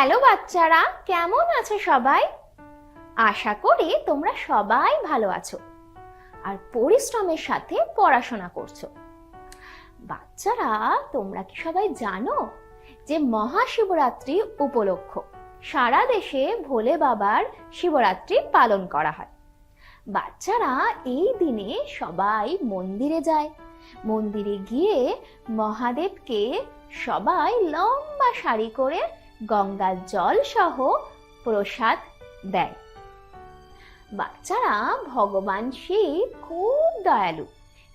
Hello বাচ্চারা, কেমন আছো সবাই? আশা করি তোমরা সবাই ভালো আছো আর পরিশ্রমের সাথে পড়াশোনা করছ। বাচ্চারা, তোমরা কি সবাই জানো যে মহাশিবরাত্রি উপলক্ষ? সারা দেশে ভোলে বাবার শিবরাত্রি পালন করা হয়। বাচ্চারা, এই দিনে সবাই মন্দিরে যায়। মন্দিরে গিয়ে মহাদেবকে সবাই লম্বা সারি করে গঙ্গার জল সহ প্রসাদ দেয়। বাচ্চারা ভগবান শিব খুব দয়ালু,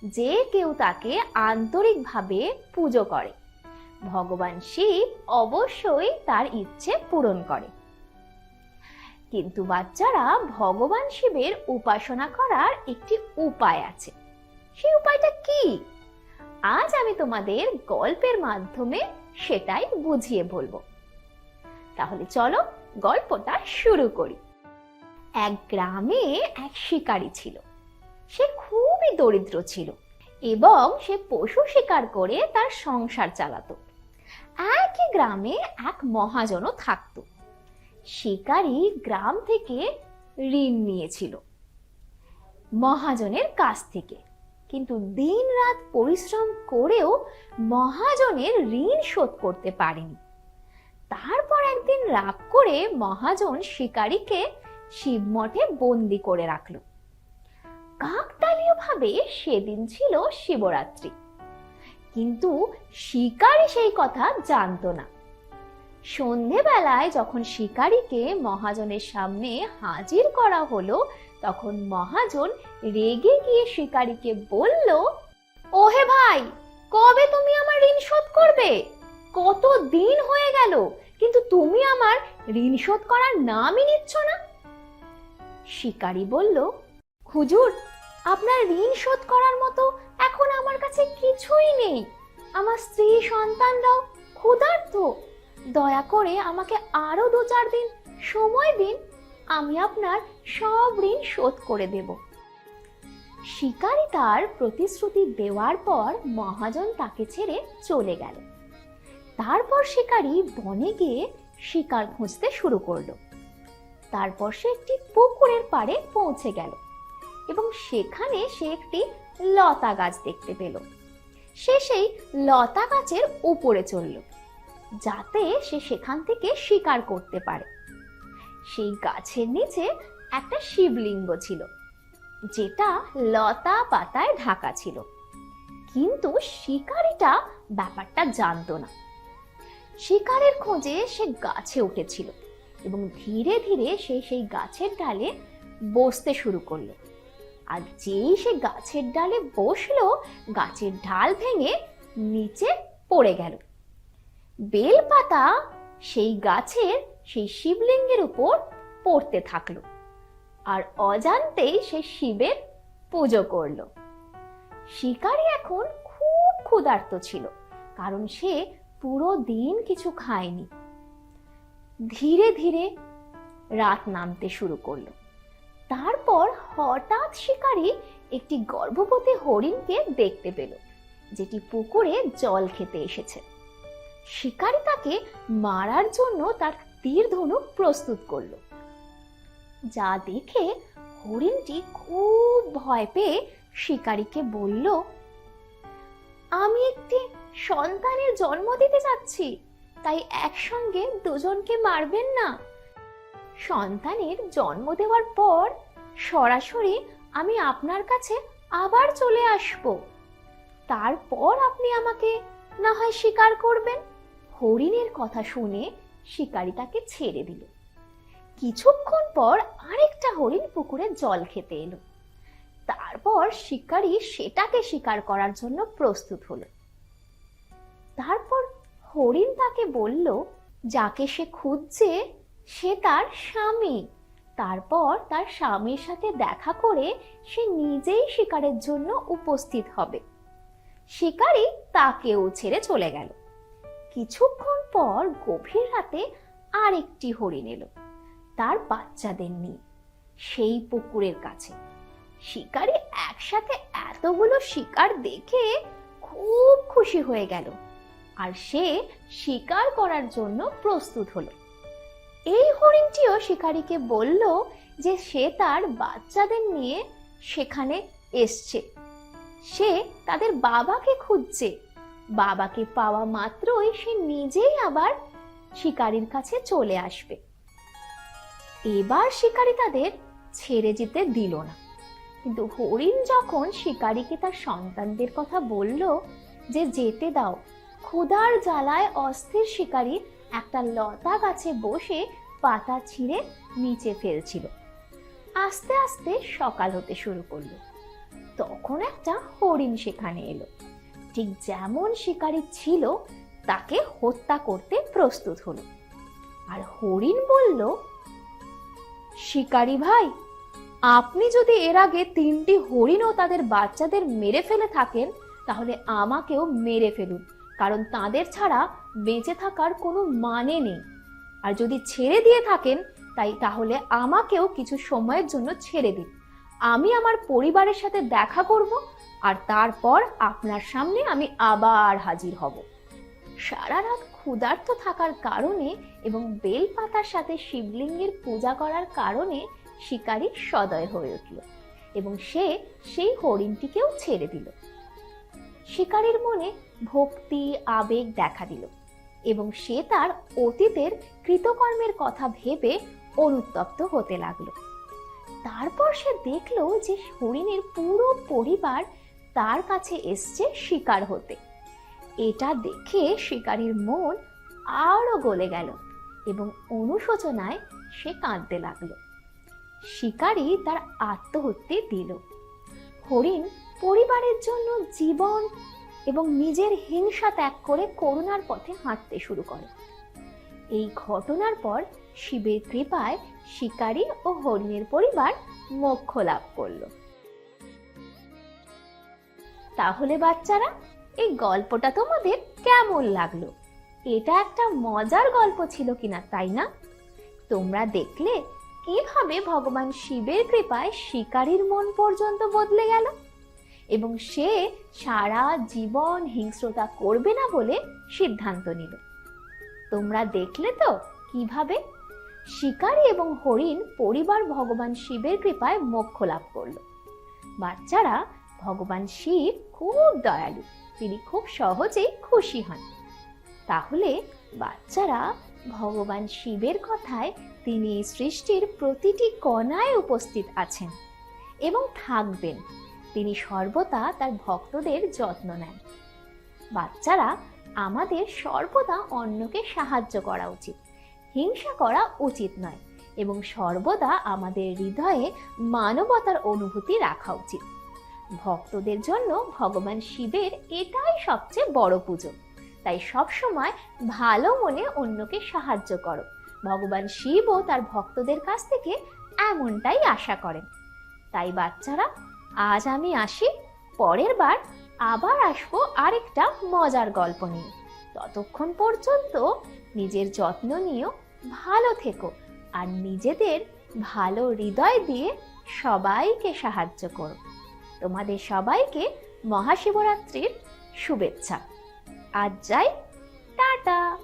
যে কেউ তাকে আন্তরিকভাবে পুজো করে। ভগবান শিব অবশ্যই তার ইচ্ছে পূরণ করে। কিন্তু বাচ্চারা ভগবান শিবের উপাসনা করার একটি উপায় আছে। সেই উপায়টা কি? আজ আমি তোমাদের গল্পের মাধ্যমে সেটাই বুঝিয়ে বলব। তাহলে চলো গল্পটা শুরু করি। এক গ্রামে এক শিকারী ছিল। সে খুবই দরিদ্র ছিল এবং সে পশু শিকার করে তার সংসার চালাতো। একই গ্রামে এক মহাজনও থাকতো। শিকারী গ্রাম থেকে ঋণ নিয়েছিল মহাজনের কাছ থেকে। কিন্তু দিন রাত পরিশ্রম করেও মহাজনের ঋণ শোধ করতে পারেনি। তারপর একদিন রাগ করে মহাজন শিকারীকে শিব মঠে বন্দি করে রাখল। কাকতালীয় ভাবে সেদিন ছিল শিবরাত্রি। কিন্তু শিকারী সেই কথা জানতো না। সন্ধেবেলায় যখন শিকারীকে মহাজনের সামনে হাজির করা হলো, তখন মহাজন রেগে গিয়ে শিকারীকে বলল, ওহে ভাই, কবে তুমি আমার ঋণ শোধ করবে? কত দিন হয়ে গেল? কিন্তু তুমি আমার ঋণ শোধ করার নামই নিচ্ছ না? শিকারী বলল, হুজুর, আপনার ঋণ শোধ করার মতো এখন আমার কাছে কিছুই নেই। আমার স্ত্রী, সন্তানরাও ক্ষুধার্ত। দয়া করে আমাকে আরও দু চার দিন সময় দিন, আমি আপনার সব ঋণ শোধ করে দেব। শিকারী তার প্রতিশ্রুতি দেওয়ার পর মহাজন তাকে ছেড়ে চলে গেল। তারপর শিকারী বনে গিয়ে শিকার খুঁজতে শুরু করল। তারপর সে একটি পুকুরের পাড়ে পৌঁছে গেল এবং সেখানে সে একটি লতা গাছ দেখতে পেল। সে সেই লতা গাছের উপরে চলল, যাতে সে সেখান থেকে শিকার করতে পারে। সেই গাছের নিচে একটা শিবলিঙ্গ ছিল, যেটা লতা পাতায় ঢাকা ছিল। কিন্তু শিকারিটা ব্যাপারটা জানতো না। শিকারের খোঁজে সে গাছে উঠেছিল এবং ধীরে ধীরে সে সেই গাছের ডালে বসতে শুরু করল। আর যেই সে গাছের ডালে বসল, গাছের ঢাল ভেঙে নিচে পড়ে গেল। বেলপাতা সেই গাছের সেই শিবলিঙ্গের উপর পড়তে থাকল আর অজান্তেই সে শিবের পুজো করল। শিকারী এখন খুব ক্ষুধার্ত ছিল, কারণ সে পুরো দিন কিছু খায়নি। ধীরে ধীরে রাত নামতে শুরু করল। তারপর হঠাৎ শিকারী একটি গর্ভবতী হরিণকে দেখতে পেল, যেটি পুকুরে জল খেতে এসেছে। শিকারী তাকে মারার জন্য তার তীর ধনুক প্রস্তুত করল। যা দেখে হরিণটি খুব ভয় পেয়ে শিকারীকে বলল, আমি একটি সন্তানের জন্ম দিতে যাচ্ছি। তাই একসঙ্গে দুজনকে মারবেন না। সন্তানের জন্ম দেওয়ার পর সরাসরি আমি আপনার কাছে আবার চলে আসব। তারপর আপনি আমাকে না হয় শিকার করবেন। হরিণের কথা শুনে শিকারী তাকে ছেড়ে দিল। কিছুক্ষণ পর আরেকটা হরিণ পুকুরে জল খেতে এলো। তারপর শিকারী সেটাকে শিকার করার জন্য প্রস্তুত হলো। তারপর হরিণ তাকে বলল, যাকে সে খুঁজছে, সে তার স্বামী। তারপর তার স্বামীর সাথে দেখা করে সে নিজেই শিকারের জন্য উপস্থিত হবে। শিকারী তাকেও ছেড়ে চলে গেল। কিছুক্ষণ পর গভীর রাতে আরেকটি হরিণ এলো, তার বাচ্চাদের নিয়ে, সেই পুকুরের কাছে। শিকারী একসাথে এতগুলো শিকার দেখে খুব খুশি হয়ে গেল। আর সে শিকার করার জন্য প্রস্তুত হলো। এই হরিণটিও শিকারীকে বলল যে সে তার বাচ্চাদের নিয়ে সেখানে এসছে। সে তাদের বাবাকে খুঁজছে। বাবাকে পাওয়া মাত্রই সে নিজেই আবার শিকারীর কাছে চলে আসবে। এবার শিকারী তাদের ছেড়ে যেতে দিল না। কিন্তু হরিণ যখন শিকারীকে তার সন্তানদের কথা বলল যে যেতে দাও ক্ষুধার জ্বালায় অস্থির শিকারী একটা লতা গাছে বসে পাতা ছিঁড়ে নিচে ফেলছিল। আস্তে আস্তে সকাল হতে শুরু করল। তখন একটা হরিণ সেখানে এলো। ঠিক যেমন শিকারী ছিল, তাকে হত্যা করতে প্রস্তুত হলো। আর হরিণ বলল, শিকারী ভাই, আপনি যদি এর আগে তিনটি হরিণ ও তাদের বাচ্চাদের মেরে ফেলে থাকেন, তাহলে আমাকেও মেরে ফেলুন। কারণ তাদের ছাড়া বেঁচে থাকার কোনো মানে নেই। আর যদি ছেড়ে দিয়ে থাকেন, তাই তাহলে আমাকেও কিছু সময়ের জন্য ছেড়ে দিন। আমি আমার পরিবারের সাথে দেখা করব, আর তারপর আপনার সামনে আমি আবার হাজির হব। সারা রাত ক্ষুধার্ত থাকার কারণে এবং বেল পাতার সাথে শিবলিঙ্গের পূজা করার কারণে শিকারী সদয় হয়ে উঠল এবং সে সেই হরিণটিকেও ছেড়ে দিল। শিকারীর মনে ভক্তি, আবেগ দেখা দিল এবং সে তার অতীতের কৃতকর্মের কথা ভেবে অনুত্তপ্ত হতে লাগল। তারপর সে দেখল যে হরিণের পুরো পরিবার তার কাছে এসছে শিকার হতে। এটা দেখে শিকারীর মন আরও গলে গেল এবং অনুশোচনায় সে কাঁদতে লাগল। শিকারী তার আত্মহত্যে দিল। হরিণ পরিবারের জন্য জীবন এবং নিজের হিংসা ত্যাগ করে করুণার পথে হাঁটতে শুরু করে। এই ঘটনার পর শিবের কৃপায় শিকারী ও হরিণের পরিবার মোক্ষ লাভ করল। তাহলে বাচ্চারা, এই গল্পটা তোমাদের কেমন লাগল? এটা একটা মজার গল্প ছিল কিনা, তাই না? তোমরা দেখলে কীভাবে ভগবান শিবের কৃপায় শিকারীর মন পর্যন্ত বদলে গেল। এবং সে সারা জীবন হিংস্রতা করবে না বলে সিদ্ধান্ত নিল। তোমরা দেখলে তো কীভাবে? শিকারী এবং হরিণ পরিবার ভগবান শিবের কৃপায় মোক্ষ লাভ করল। বাচ্চারা ভগবান শিব খুব দয়ালু, তিনি খুব সহজেই খুশি হন। তাহলে বাচ্চারা ভগবান শিবের কথায় তিনি সৃষ্টির প্রতিটি কণায় উপস্থিত আছেন এবং থাকবেন। তিনি সর্বদা তার ভক্তদের যত্ন নেন। বাচ্চারা আমাদের সর্বদা অন্যকে সাহায্য করা উচিত, হিংসা করা উচিত নয় এবং সর্বদা আমাদের হৃদয়ে মানবতার অনুভূতি রাখা উচিত। ভক্তদের জন্য ভগবান শিবের এটাই সবচেয়ে বড় পুজো। তাই সব সময় ভালো মনে অন্যকে সাহায্য করো। ভগবান শিবও তার ভক্তদের কাছ থেকে এমনটাই আশা করেন। তাই বাচ্চারা আজ আমি আসি, পরের বার আবার আসব আরেকটা মজার গল্প নিয়ে। ততক্ষণ পর্যন্ত নিজের যত্ন নিয়েও ভালো থেকো আর নিজেদের ভালো হৃদয় দিয়ে সবাইকে সাহায্য করো। তোমাদের সবাইকে মহাশিবরাত্রির শুভেচ্ছা। আজ যাই, টাটা!